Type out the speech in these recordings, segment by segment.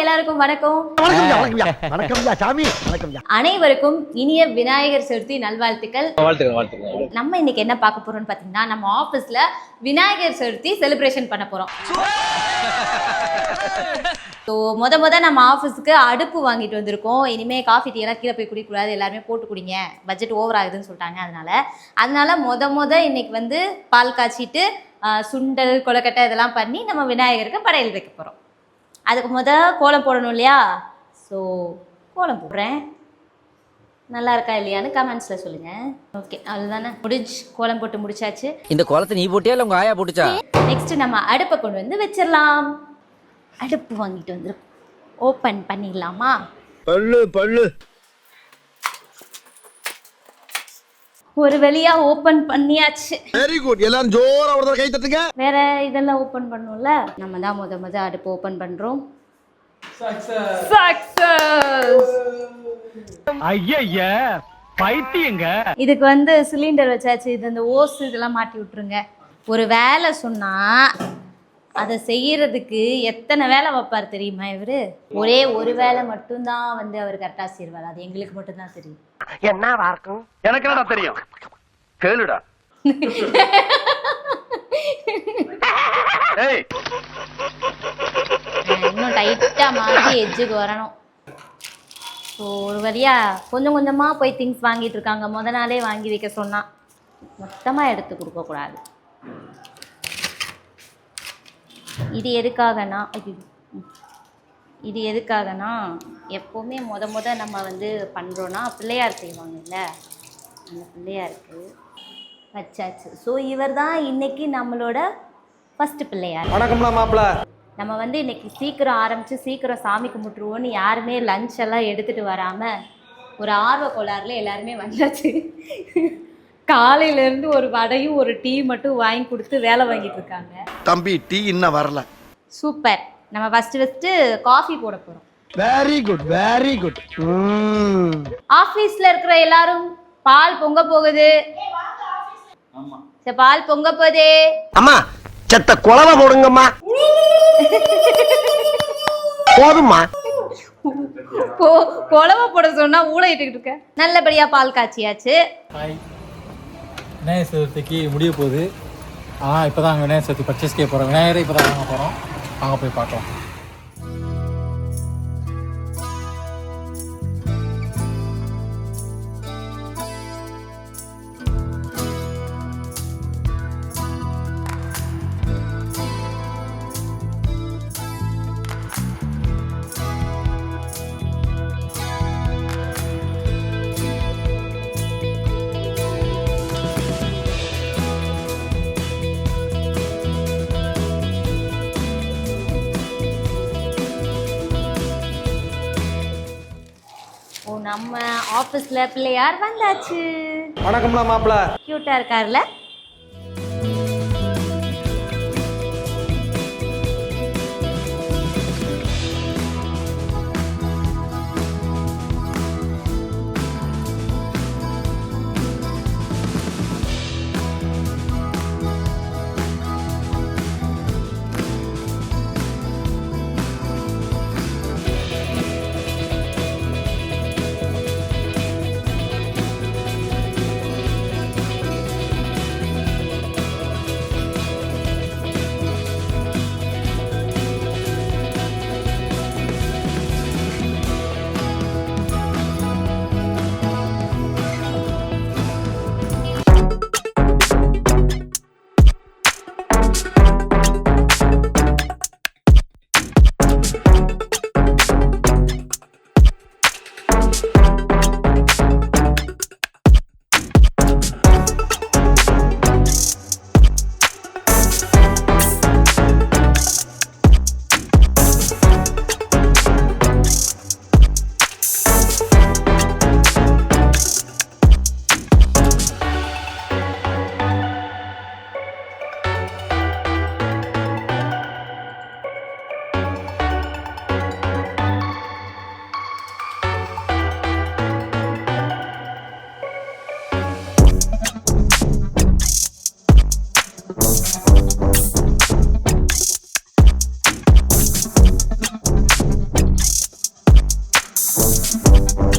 எல்லாருக்கும் வணக்கம். வணக்கம்யா வணக்கம்யா வணக்கம்யா சாமி. வணக்கம்யா அனைவருக்கும் இனிய விநாயகர் சதுர்த்தி நல்வாழ்த்துக்கள். வாழ்த்துக்கள் வாழ்த்துக்கள். நம்ம இன்னைக்கு என்ன பார்க்க போறோம்னு பாத்தீங்கன்னா நம்ம ஆபீஸ்ல விநாயகர் சதுர்த்தி செலிப்ரேஷன் பண்ண போறோம். ஸோ முத முத நம்ம ஆஃபீஸுக்கு அடுப்பு வாங்கிட்டு வந்திருக்கோம். இனிமே காஃபி டீ எல்லாம் கீழே போய் குடிக்கக்கூடாது. எல்லாருமே போட்டு குடிங்க. பட்ஜெட் ஓவர் ஆகுதுன்னு சொல்லிட்டாங்க அதனால. அதனால முத முத இன்னைக்கு வந்து பால் காய்ச்சிட்டு சுண்டல் கொலக்கட்டை இதெல்லாம் பண்ணி நம்ம விநாயகருக்கு படையல் வைக்க போறோம். அதுக்கு முத கோலம் போடணும் இல்லையா? ஸோ கோலம் போடுறேன். நல்லா இருக்கா இல்லையான்னு கமெண்ட்ஸில் சொல்லுங்கள் ஓகே அவ்வளோதானே முடிஞ்சு கோலம் போட்டு முடிச்சாச்சு. இந்த கோலத்தை நீ போட்டியா இல்ல உங்க ஆயா போட்டுச்சா? நெக்ஸ்ட் நம்ம அடுப்பை கொண்டு வந்து வச்சிடலாம். அடுப்பு வாங்கிட்டு வந்துருக்கோம் ஓப்பன் பண்ணிடலாமா? பல்லு பல்லு. ஒரு வழியா ஓப்பன் பண்ணியாச்சு. வெரி குட் எல்லாரும் ஜோரா ஒரு கை தட்டுங்க. வேற இதெல்லாம் ஓப்பன் பண்ணோம்ல? நம்ம தான் முத முத அடுப்பு ஓப்பன் பண்றோம். சக்சஸ் ஐய பைத்தியங்க. இதுக்கு வந்து சிலிண்டர் வச்சாச்சு. இது இந்த ஓஸ் இதெல்லாம் மாட்டி விட்டுருங்க. ஒரு வேலை சொன்னா அதை செய்யறதுக்கு எத்தனை வேலை வைப்பார் தெரியுமா இவரு? ஒரே ஒரு வேலை மட்டும்தான் வந்து அவர் கரெக்டாக செய்வார். அது எங்களுக்கு மட்டும்தான் தெரியும். எனக்கு என்னடா தெரியும்? கேளுடா. ஏய். இன்னும் டைட்டாக மாற்றி எட்ஜுக்கு வரணும். ஸோ ஒரு வழியா கொஞ்சம் கொஞ்சமாக போய் திங்ஸ் வாங்கிட்டு இருக்காங்க. முத நாளே வாங்கி வைக்க சொன்னா மொத்தமாக எடுத்து கொடுக்கக்கூடாது இது எதுக்காகனா. இது எதுக்காகனா எப்போவுமே முத முத நம்ம வந்து பண்ணுறோன்னா பிள்ளையார் செய்வாங்கல்ல? அந்த பிள்ளையாருக்கு வச்சாச்சு. ஸோ இவர் தான் இன்னைக்கு நம்மளோட ஃபஸ்ட்டு பிள்ளையார். வணக்கம்லாம் மாப்பிள. நம்ம வந்து இன்னைக்கு சீக்கிரம் ஆரம்பித்து சீக்கிரம் சாமி கும்பிட்டுருவோன்னு யாருமே லஞ்ச் எல்லாம் எடுத்துகிட்டு வராமல் ஒரு ஆர்வ கோளாறுல எல்லாருமே வந்தாச்சு. காலையிலேருந்து ஒரு வடையும் ஒரு டீ மட்டும் வாங்கி கொடுத்து வேலை வாங்கிட்டு இருக்காங்க. தம்பி டீ இன்னும் வரல. சூப்பர் நம்ம ஃபஸ்ட்டு ஃபஸ்ட்டு காஃபி போட போகிறோம் வெரி குட் வெரி குட் ஆஃபீஸில் இருக்கிற எல்லாரும் பால் பொங்க போகுது. சரி பால் பொங்க போதே. அம்மா செத்த குழவை போடுங்கம்மா. போதும்மா. போ குழவை போட சொன்னா ஊழையிட்டு இருக்க. நல்லபடியா பால் காய்ச்சியாச்சு. ஹாய் விநாயகர் சதுர்த்திக்கு முடிய போகுது. ஆனால் இப்போ தான் விநாயகர் சதுர்த்தி பர்ச்சேஸ்க்கே போகிறோம் விநாயகரை இப்போ தான் வாங்க போகிறோம் வாங்க போய் பார்க்கலாம் ஓ நம்ம ஆஃபீஸ்ல பிள்ளையார் வந்தாச்சு. வணக்கம்லாம் மாப்பிள கியூட்டா இருக்கார்ல? Peace.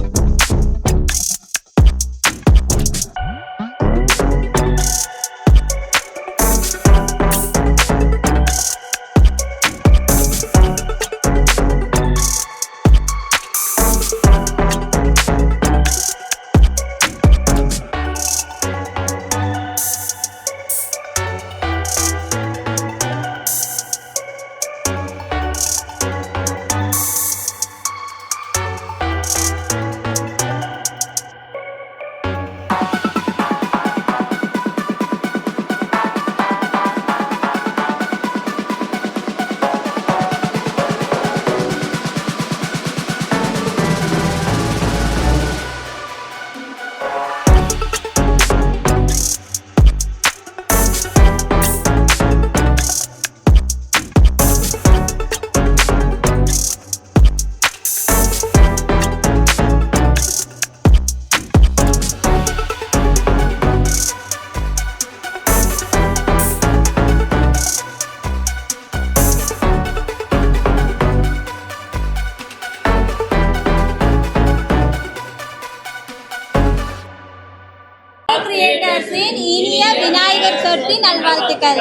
அரசின் இனிய விநாயகர் சதுர்த்தி நல்வாழ்த்துக்கள்.